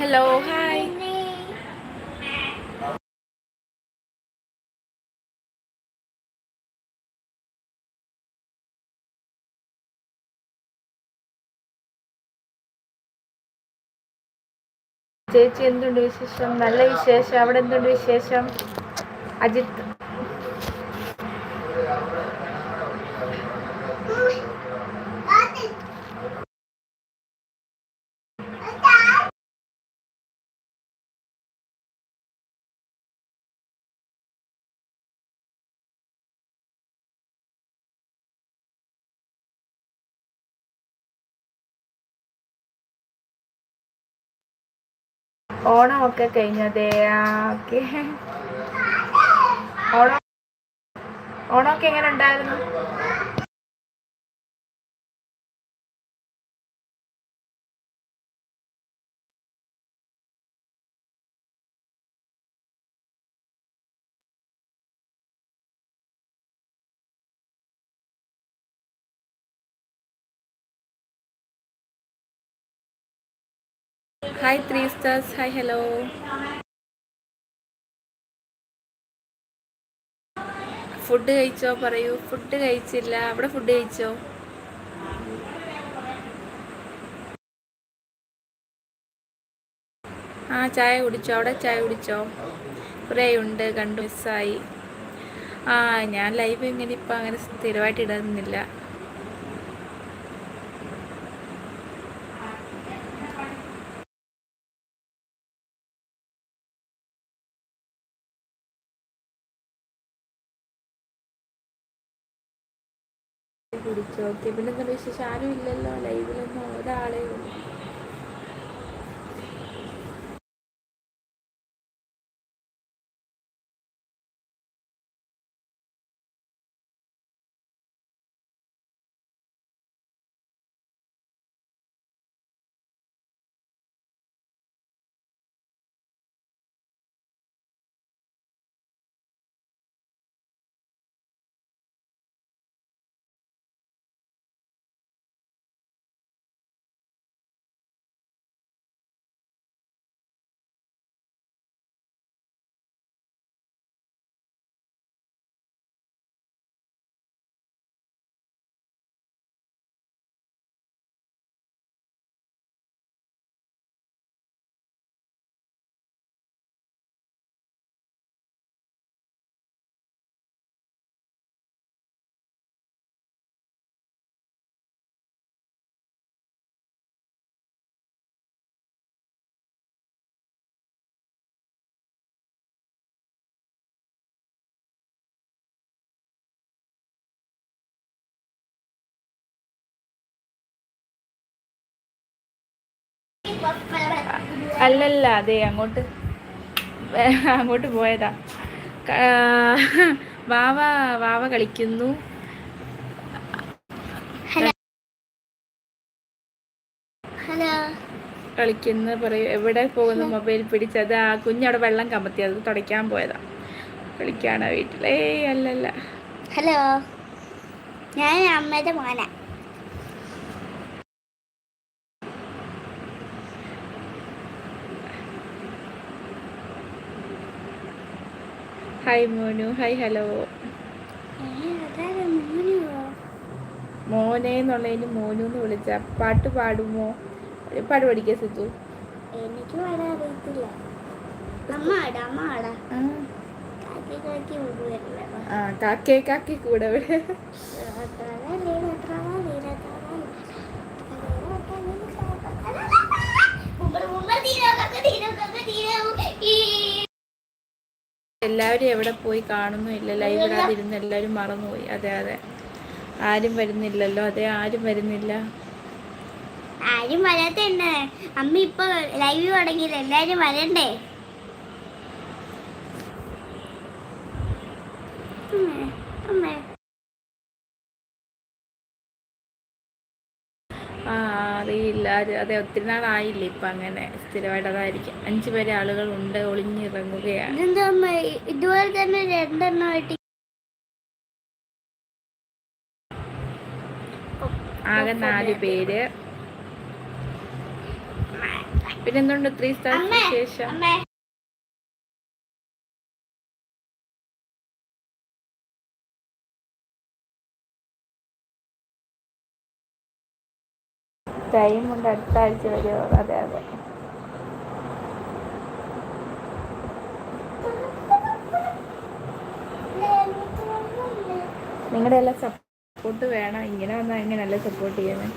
Hello hi ചേച്ചി എന്തുണ്ട് വിശേഷം? നല്ല വിശേഷം. അവിടെ എന്തുണ്ട് വിശേഷം? അജിത്ത് ഓണമൊക്കെ കഴിഞ്ഞതേ ഓക്കെ ഓണം ഓണമൊക്കെ എങ്ങനെ ഉണ്ടായിരുന്നു? Hi three stars hi hello food കഴിച്ചോ? പറയൂ. ഫുഡ് കഴിച്ചില്ല. അവിടെ ഫുഡ് കഴിച്ചോ? ആ ചായ കുടിച്ചോ? അവിടെ ചായ കുടിച്ചോ? കുറേ ഉണ്ട്. കണ്ടു. മിസ്സായി ആ ഞാൻ ലൈവ് ഇങ്ങനെ ഇപ്പം അങ്ങനെ സ്ഥിരമായിട്ട് ഇടുന്നില്ല. കുടിച്ചു. ഓക്കെ. പിന്നെ എന്താ വിശേഷം? ആരും ഇല്ലല്ലോ. ലൈവിലൊന്നും ഒരാളേ ഉള്ളൂ. അല്ലല്ല അതെ അങ്ങോട്ട്. അങ്ങോട്ട് പോയതാ. വാവ വാവ കളിക്കുന്നു. കളിക്കുന്ന പറയൂ. എവിടെ പോകുന്നു? മൊബൈൽ പിടിച്ചത് ആ കുഞ്ഞവിടെ വെള്ളം കമത്തി. അത് തുടയ്ക്കാൻ പോയതാ. കളിക്കാണ് വീട്ടിലേ. അല്ലല്ല. ഹലോ. ഞാൻ അമ്മയുടെ മോന. ഹായ് മോനു ഹായ് ഹലോ മോനെ? എന്നുള്ളതിന് മോനു എന്ന് വിളിച്ച. പാട്ട് പാടുമോ? പാട് പാട്ട് പഠിക്കുക സിത്തു എനിക്ക് പാടാൻ അറിയത്തില്ല. ആ. കാക്കി കാക്കി വിടുവല്ലേ ആ കാക്കേ കാക്കി കൂടെ ഇവിടെ എല്ലാവരും എവിടെ പോയി കാണുന്നില്ല ലൈവ് ഇടാതിരുന്ന് എല്ലാവരും മറന്നുപോയി. അതെ അതെ. ആരും വരുന്നില്ലല്ലോ. അതെ ആരും വരുന്നില്ല. ആരും വരാത്തന്നെ അമ്മ ഇപ്പൊ ലൈവ് തുടങ്ങിയില്ല. എല്ലാരും വരണ്ടേ. ആ അറിയില്ല. അത് അതെ ഒത്തിരി നാളായില്ല ഇപ്പം അങ്ങനെ സ്ഥിരമായിട്ട് അതായിരിക്കും. അഞ്ചു പേരെ ആളുകൾ ഉണ്ട് ഒളിഞ്ഞിറങ്ങുകയാണ്. ഇതുപോലെ തന്നെ രണ്ടെണ്ണമായിട്ട് ആകെ നാല് പേര്. പിന്നെന്തുണ്ട് ത്രീ സ്റ്റാർ ശേഷം ടൈം ഉണ്ട് അടുത്ത ആഴ്ച വരുമോ അതെ അതെ. നിങ്ങളുടെ എല്ലാം സപ്പോർട്ട് വേണം. ഇങ്ങനെ വന്നാൽ എങ്ങനെയല്ല സപ്പോർട്ട് ചെയ്യുന്നത്